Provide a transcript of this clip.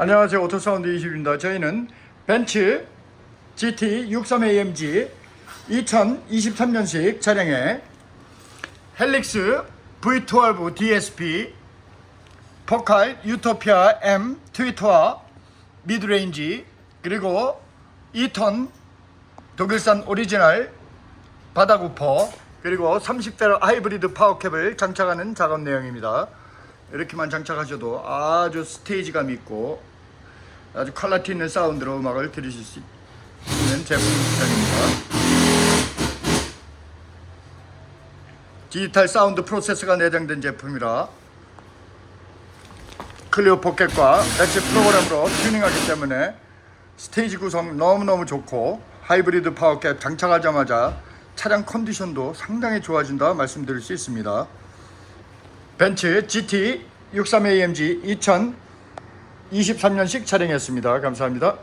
안녕하세요. 오토사운드 20입니다. 저희는 벤츠 GT 63AMG 2023년식 차량에 헬릭스 V12 DSP 포칼 유토피아 M 트위터와 미드레인지 그리고 2톤 독일산 오리지널 바다구퍼 그리고 30대 하이브리드 파워캡을 장착하는 작업 내용입니다. 이렇게만 장착하셔도 아주 스테이지감 있고 아주 퀄리티 있는 사운드로 음악을 들으실 수 있는 제품 입니다. 디지털 사운드 프로세서가 내장된 제품이라 클리오 포켓과 엣지 프로그램으로 튜닝하기 때문에 스테이지 구성 너무너무 좋고 하이브리드 파워캡 장착하자마자 차량 컨디션도 상당히 좋아진다 말씀드릴 수 있습니다. 벤츠 GT 63AMG 2023년식 차량이었습니다. 감사합니다.